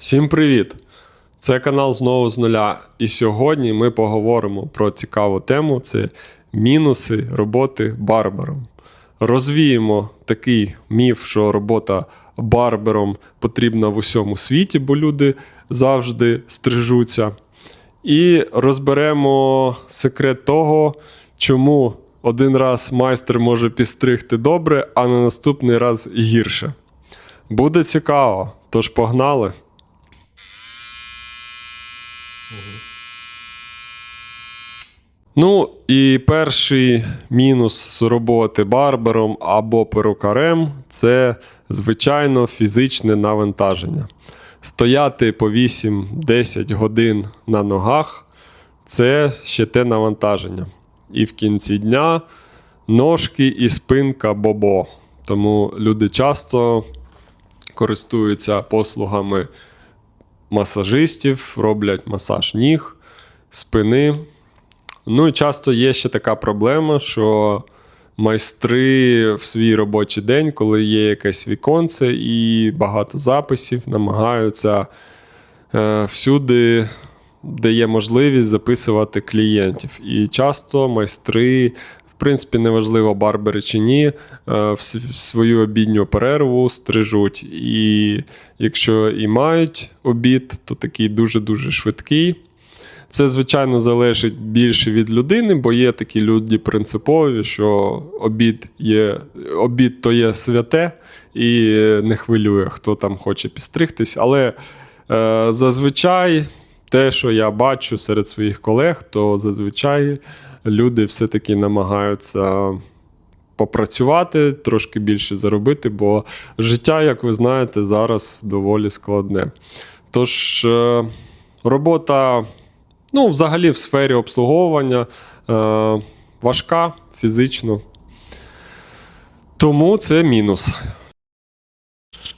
Всім привіт! Це канал знову з нуля. І сьогодні ми поговоримо про цікаву тему: це мінуси роботи барбером. Розвіємо такий міф, що робота барбером потрібна в усьому світі, бо люди завжди стрижуться. І розберемо секрет того, чому один раз майстер може підстригти добре, а на наступний раз гірше. Буде цікаво, тож погнали. Ну, і перший мінус роботи барбером або перукарем це, звичайно, фізичне навантаження. Стояти по 8-10 годин на ногах це ще те навантаження. І в кінці дня ножки і спинка бобо. Тому люди часто користуються послугами масажистів, роблять масаж ніг, спини. Ну і часто є ще така проблема, що майстри в свій робочий день, коли є якесь віконце і багато записів, намагаються е, всюди, де є можливість, записувати клієнтів. І часто майстри, принципі, неважливо, барбери чи ні, е, в свою обідню перерву стрижуть. І якщо і мають обід, то такий дуже-дуже швидкий. Це, звичайно, залежить більше від людини, бо є такі люди принципові, що обід є, обід то є святе і не хвилює, хто там хоче підстригтись. Але е, зазвичай те, що я бачу серед своїх колег, то зазвичай люди все-таки намагаються попрацювати, трошки більше заробити, бо життя, як ви знаєте, зараз доволі складне. Тож, е, робота Ну, взагалі, в сфері обслуговування е, важка фізично. Тому це мінус.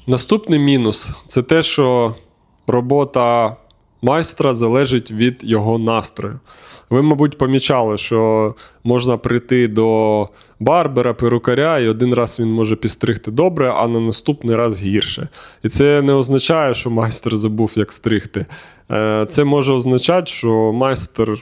Наступний мінус це те, що робота майстра залежить від його настрою. Ви, мабуть, помічали, що можна прийти до барбера, перукаря, і один раз він може підстригти добре, а на наступний раз гірше. І це не означає, що майстер забув, як стригти. Е, Це може означати, що майстер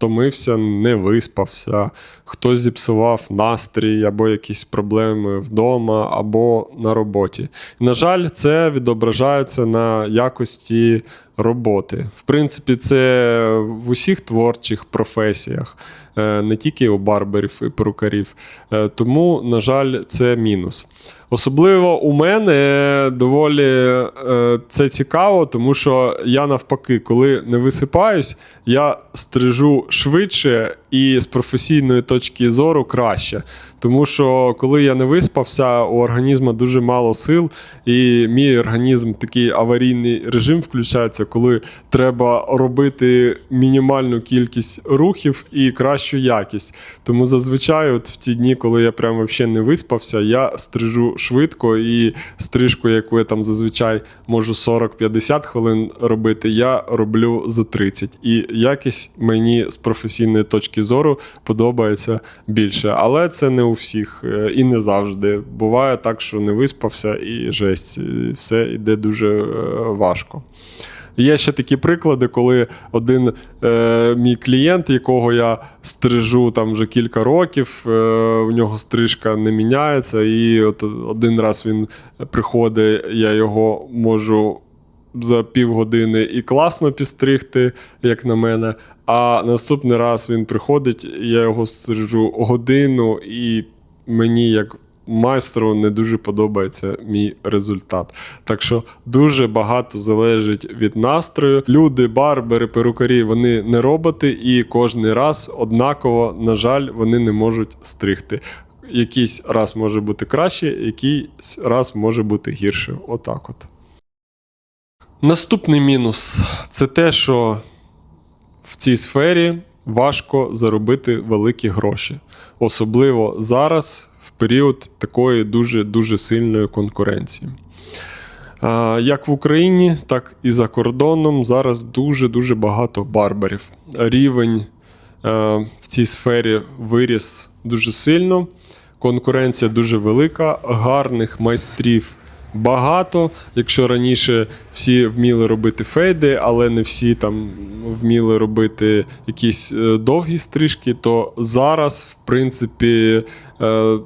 втомився, не виспався, хтось зіпсував настрій або якісь проблеми вдома, або на роботі. На жаль, це відображається на якості роботи. В принципі, це в усіх творчих професіях, е, не тільки у барберів і перукарів. Е, Тому, на жаль, це мінус. Особливо у мене доволі е, це цікаво, тому що я навпаки, коли не висипаюсь, я стрижу швидше і з професійної точки зору краще. Тому що коли я не виспався, у організму дуже мало сил, і мій організм такий аварійний режим включається, коли треба робити мінімальну кількість рухів і кращу якість. Тому зазвичай, от в ті дні, коли я прям взагалі не виспався, я стрижу швидко і стрижку, яку я там зазвичай можу 40-50 хвилин робити, я роблю за 30. І якість мені з професійної точки зору подобається більше. Але це не у всіх е, і не завжди. Буває так, що не виспався і жесть, і все йде дуже е, важко. Є ще такі приклади, коли один е, мій клієнт, якого я стрижу там вже кілька років, е, у нього стрижка не міняється, і от один раз він приходить, я його можу за півгодини і класно підстригти, як на мене. А наступний раз він приходить, я його стрижу годину, і мені як. Майстру не дуже подобається мій результат. Так що дуже багато залежить від настрою. Люди, барбери, перукарі, вони не роботи, і кожен раз однаково, на жаль, вони не можуть стригти. Якийсь раз може бути краще, якийсь раз може бути гірше. Отак от. Наступний мінус це те, що в цій сфері важко заробити великі гроші. Особливо зараз, в період такої дуже-дуже сильної конкуренції. Як в Україні, так і за кордоном зараз дуже-дуже багато барберів. Рівень е, в цій сфері виріс дуже сильно. Конкуренція дуже велика, гарних майстрів багато. Якщо раніше всі вміли робити фейди, але не всі там вміли робити якісь е, довгі стрижки, то зараз, в принципі, е,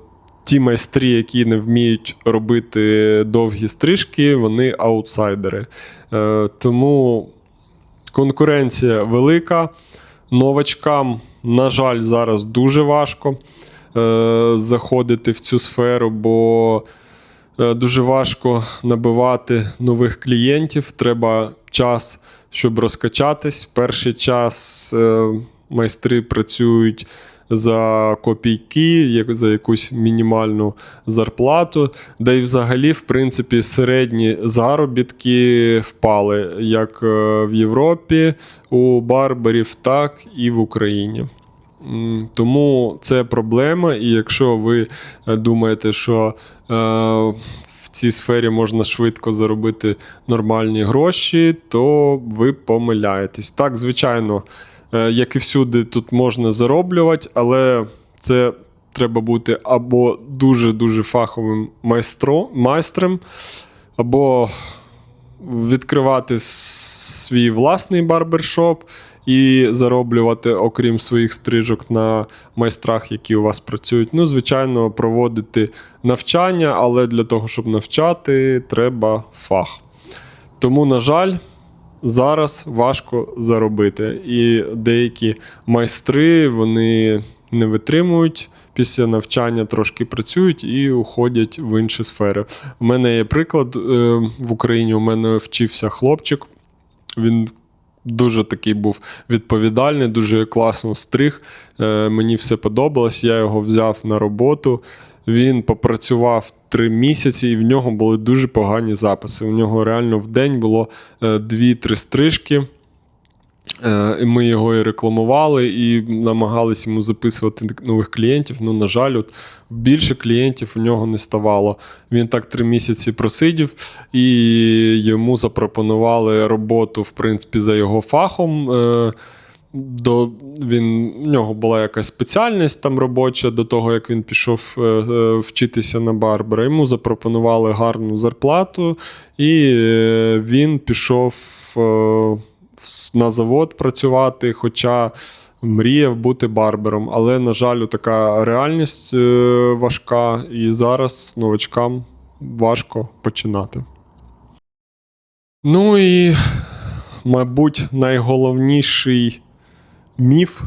ті майстри, які не вміють робити довгі стрижки, вони аутсайдери. Е, тому конкуренція велика. Новачкам, на жаль, зараз дуже важко е, заходити в цю сферу, бо дуже важко набивати нових клієнтів. Треба час, щоб розкачатись. Перший час е, майстри працюють за копійки, як- за якусь мінімальну зарплату. Да і взагалі, в принципі, середні заробітки впали як е, в Європі у барберів, так і в Україні. Тому це проблема, і якщо ви е, думаєте, що е, в цій сфері можна швидко заробити нормальні гроші, то ви помиляєтесь. Так, звичайно, е, як і всюди, тут можна зароблювати, але це треба бути або дуже-дуже фаховим майстро, майстрем, або відкривати свій власний барбершоп і зароблювати, окрім своїх стрижок, на майстрах, які у вас працюють. Ну, звичайно, проводити навчання, але для того, щоб навчати, треба фах. Тому, на жаль, зараз важко заробити. І деякі майстри вони не витримують. Після навчання трошки працюють і уходять в інші сфери. У мене є приклад е, в Україні. У мене вчився хлопчик. Він дуже такий був відповідальний, дуже класно стриг. Е, мені все подобалось. Я його взяв на роботу. Він попрацював три місяці, і в нього були дуже погані записи. У нього реально в день було е, дві-три стрижки. Е, ми його і рекламували, і намагалися йому записувати нових клієнтів. Ну, на жаль, от більше клієнтів у нього не ставало. Він так три місяці просидів, і йому запропонували роботу, в принципі, за його фахом. Е, До, він, в нього була якась спеціальність там робоча до того, як він пішов е, вчитися на барбера. Йому запропонували гарну зарплату, і він пішов на завод працювати, хоча мріяв бути барбером. Але, на жаль, така реальність е, важка, і зараз новачкам важко починати. Ну і, мабуть, найголовніший міф,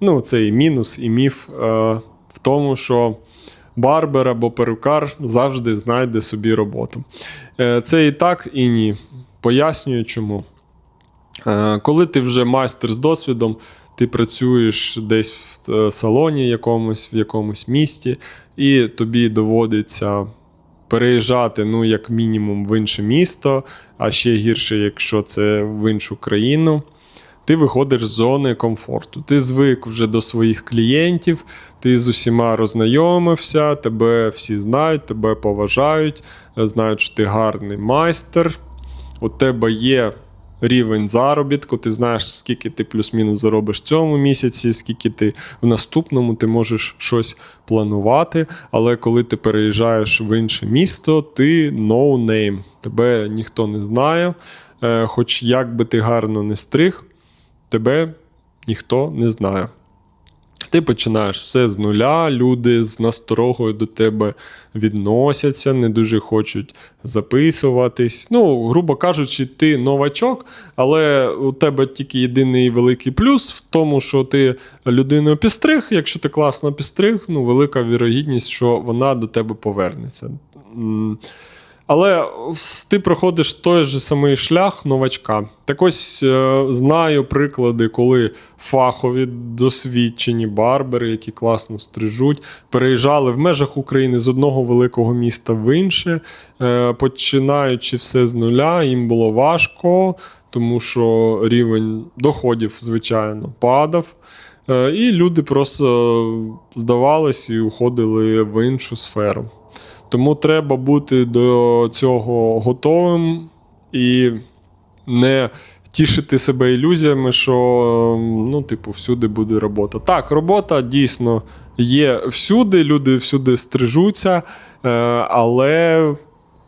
ну, це і мінус, і міф е, в тому, що барбер або перукар завжди знайде собі роботу. Е, це і так, і ні. Пояснюю чому. Е, коли ти вже майстер з досвідом, ти працюєш десь в е, салоні якомусь, в якомусь місті, і тобі доводиться переїжджати, ну, як мінімум, в інше місто, а ще гірше, якщо це в іншу країну. Ти виходиш з зони комфорту. Ти звик вже до своїх клієнтів, ти з усіма роззнайомився, тебе всі знають, тебе поважають, знають, що ти гарний майстер. У тебе є рівень заробітку, ти знаєш, скільки ти плюс-мінус заробиш в цьому місяці, скільки ти в наступному ти можеш щось планувати. Але коли ти переїжджаєш в інше місто, ти no name. Тебе ніхто не знає. Е, Хоч як би ти гарно не стриг, тебе ніхто не знає. Ти починаєш все з нуля, люди з насторогою до тебе відносяться, не дуже хочуть записуватись. Ну, грубо кажучи, ти новачок, але у тебе тільки єдиний великий плюс в тому, що ти людиною підстриг. Якщо ти класно підстриг, ну, велика вірогідність, що вона до тебе повернеться. Але ти проходиш той же самий шлях новачка. Так ось е, знаю приклади, коли фахові досвідчені барбери, які класно стрижуть, переїжджали в межах України з одного великого міста в інше, е, починаючи все з нуля, їм було важко, тому що рівень доходів, звичайно, падав. Е, І люди просто здавались і уходили в іншу сферу. Тому треба бути до цього готовим і не тішити себе ілюзіями, що ну, типу, всюди буде робота. Так, робота дійсно є всюди, люди всюди стрижуться, е, але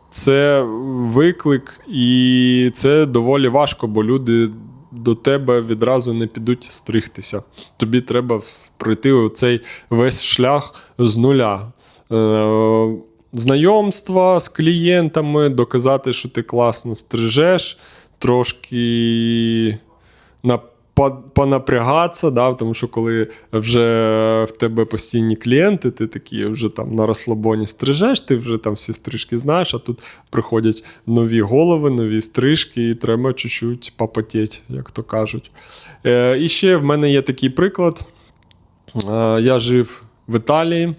це виклик, і це доволі важко, бо люди до тебе відразу не підуть стригтися. Тобі треба пройти цей весь шлях з нуля. Знайомства з клієнтами, доказати, що ти класно стрижеш, трошки на, понапрягатися, да, тому що коли вже в тебе постійні клієнти, ти такі вже там на розслабоні стрижеш, ти вже там всі стрижки знаєш, а тут приходять нові голови, нові стрижки, і треба чуть-чуть попотеть, як то кажуть. Е, і ще в мене є такий приклад. Е, я жив в Італії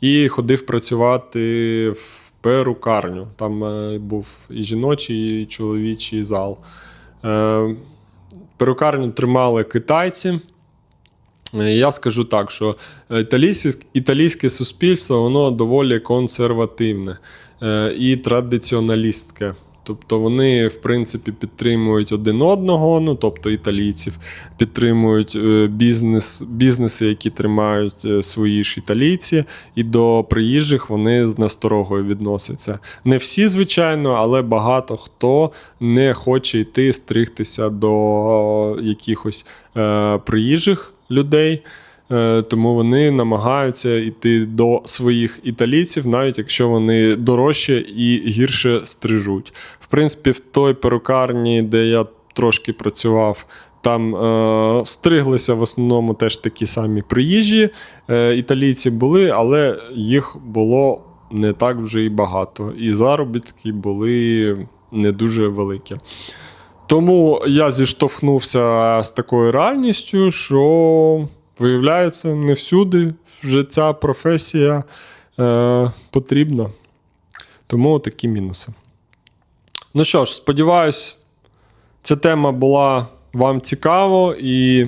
і ходив працювати в перукарню. Там е, був і жіночий, і чоловічий зал. Е, перукарню тримали китайці. Е, Я скажу так, що італійське, італійське суспільство воно доволі консервативне і традиціоналістське. Тобто вони, в принципі, підтримують один одного, ну тобто італійців, підтримують е, бізнес, бізнеси, які тримають е, свої ж італійці, і до приїжджих вони з насторогою відносяться. Не всі, звичайно, але багато хто не хоче йти стригтися до якихось е, приїжджих людей. Е, Тому вони намагаються йти до своїх італійців, навіть якщо вони дорожче і гірше стрижуть. В принципі, в той перукарні, де я трошки працював, там е, стриглися в основному теж такі самі приїжджі е, італійці були, але їх було не так вже і багато. І заробітки були не дуже великі. Тому я зіштовхнувся з такою реальністю, що виявляється, не всюди вже ця професія е, потрібна. Тому такі мінуси. Ну що ж, сподіваюсь, ця тема була вам цікава, і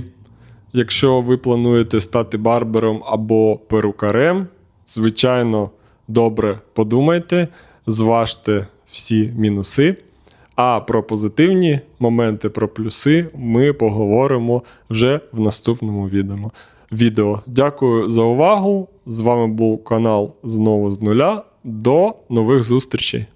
якщо ви плануєте стати барбером або перукарем, звичайно, добре подумайте, зважте всі мінуси. А про позитивні моменти, про плюси ми поговоримо вже в наступному відео. відео. Дякую за увагу. З вами був канал знову з нуля. До нових зустрічей!